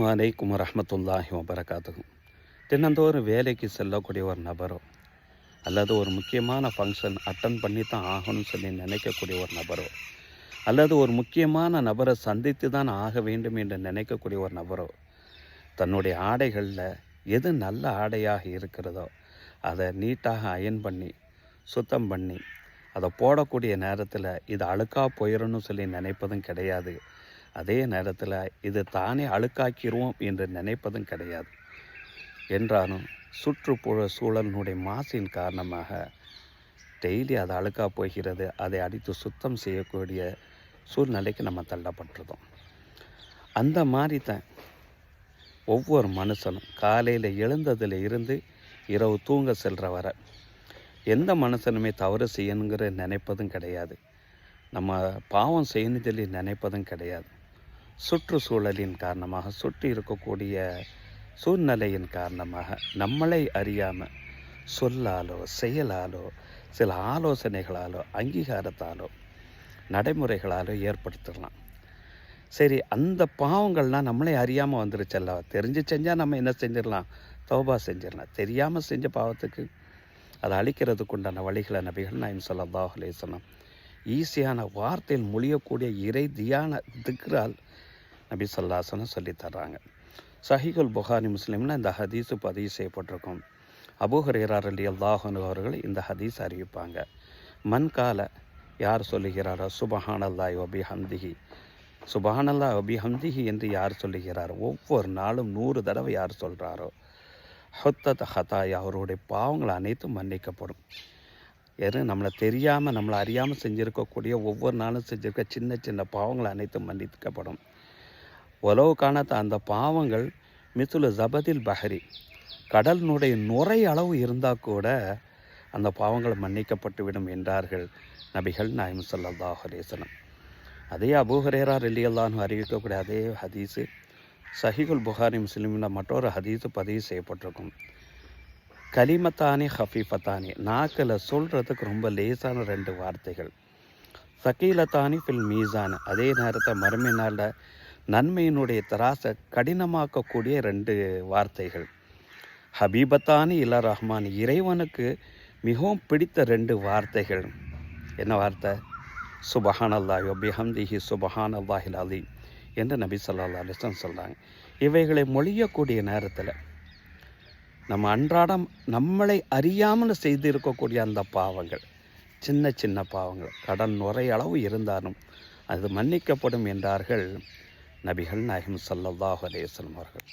வலைக்கும் ரஹமத்துல்லாஹி வபரகாத்துக்கும் தினந்தோறும் வேலைக்கு செல்லக்கூடிய ஒரு நபரோ அல்லது ஒரு முக்கியமான ஃபங்க்ஷன் அட்டன் பண்ணி தான் ஆகணும்னு சொல்லி நினைக்கக்கூடிய ஒரு நபரோ அல்லது ஒரு முக்கியமான நபரை சந்தித்து தான் ஆக வேண்டும் என்று நினைக்கக்கூடிய ஒரு நபரோ தன்னுடைய ஆடைகளில் எது நல்ல ஆடையாக இருக்கிறதோ அதை நீட்டாக அயன் பண்ணி சுத்தம் பண்ணி அதை போடக்கூடிய நேரத்தில் இது அழுக்காக போயிடணும்னு சொல்லி நினைப்பதும் கிடையாது. அதே நேரத்தில் இது தானே அழுக்காக்கிடுவோம் என்று நினைப்பதும் கிடையாது. என்றாலும் சுற்றுப்புற சூழலினுடைய மாசின் காரணமாக டெய்லி அது அழுக்காக போகிறது அதை அடித்து சுத்தம் செய்யக்கூடிய சூழ்நிலைக்கு நம்ம தள்ளப்பட்டிருந்தோம். அந்த மாதிரி தான் ஒவ்வொரு மனுஷனும் காலையில் எழுந்ததில் இருந்து இரவு தூங்க செல்கிற வரை எந்த மனுஷனுமே தவறு செய்யணுங்கிற நினைப்பதும் கிடையாது. நம்ம பாவம் செய்யணும் சொல்லி நினைப்பதும் கிடையாது. சுற்றுச்சூழலின் காரணமாக சுற்றி இருக்கக்கூடிய சூழ்நிலையின் காரணமாக நம்மளை அறியாமல் சொல்லாலோ செயலாலோ சில ஆலோசனைகளாலோ அங்கீகாரத்தாலோ நடைமுறைகளாலோ ஏற்படுத்திடலாம் சரி அந்த பாவங்கள்லாம் நம்மளே அறியாமல் வந்துருச்சல்ல தெரிஞ்சு செஞ்சால் நம்ம என்ன செஞ்சிடலாம்? தௌபா செஞ்சிடலாம். தெரியாமல் செஞ்ச பாவத்துக்கு அதை அழிக்கிறதுக்கு உண்டான வழிகளை நபிகள் நான் சொல்லல்லாஹ் அலேசனம் ஈஸியான வார்த்தையில் மொழியக்கூடிய இறை தியான திக்ரால் நபி சொல்லாசனம் சொல்லித்தர்றாங்க சஹிகுல் புகாரி முஸ்லீம்ல இந்த ஹதீஸு பதிவு செய்யப்பட்டிருக்கும். அபுஹரேரார் அலி அல்லாஹனு அவர்கள் இந்த ஹதீஸ் அறிவிப்பாங்க. மண்கால யார் சொல்லுகிறாரோ சுபஹானல்லாய் ஒபி ஹம்திஹி சுபஹானல்லா ஒபி ஹம்திஹி என்று யார் சொல்லுகிறாரோ ஒவ்வொரு நாளும் நூறு தடவை யார் சொல்கிறாரோ ஹொத்தத் ஹதாய் அவருடைய பாவங்கள் அனைத்தும் மன்னிக்கப்படும். ஏன்னா நம்மளை தெரியாமல் நம்மளை அறியாமல் செஞ்சுருக்கக்கூடிய ஒவ்வொரு நாளும் செஞ்சுருக்க சின்ன சின்ன பாவங்கள் அனைத்தும் மன்னிக்கப்படும். உலவு காணாத அந்த பாவங்கள் மித்துல ஜபதில் பஹரி. கடலினுடைய நுரை அளவு இருந்தால் கூட அந்த பாவங்கள் மன்னிக்கப்பட்டுவிடும் என்றார்கள் நபிகள் நாயம் சல்லாஹ் அலேசனம் அதே அபூஹரேரா ரெல்லியல்லான்னு அறிவிக்கக்கூடிய அதே ஹதீஸு சஹிகுல் புகாரி முஸ்லீமில் மற்றொரு ஹதீஸு பதிவு செய்யப்பட்டிருக்கும். கலிமத்தானி ஹஃபீஃபத்தானி. நாக்கில் சொல்கிறதுக்கு ரொம்ப லேசான ரெண்டு வார்த்தைகள். சக்கீலத்தானி ஃபில் மீசான் அதே நேரத்தை மறுமை நாளில் நன்மையினுடைய தராசை கடினமாக்கக்கூடிய ரெண்டு வார்த்தைகள். ஹபீபத்தானி இல்லா ரஹ்மான் இறைவனுக்கு மிகவும் பிடித்த ரெண்டு வார்த்தைகள். என்ன வார்த்தை? சுபஹான் அல்லாஹ் பிஹம்திஹி சுபஹான் அல்லாஹில் அலி என்று நபி சொல்லா அலிஸ்லாம் சொல்கிறாங்க இவைகளை மொழியக்கூடிய நேரத்தில் நம்ம அன்றாடம் நம்மளை அறியாமல் செய்திருக்கக்கூடிய அந்த பாவங்கள் சின்ன சின்ன பாவங்கள் கடன் நுரையளவு இருந்தாலும் அது மன்னிக்கப்படும் என்றார்கள். நபிகள் நாயகம் சல்லல்லாஹ் அலேஸ்லம் அவர்கள்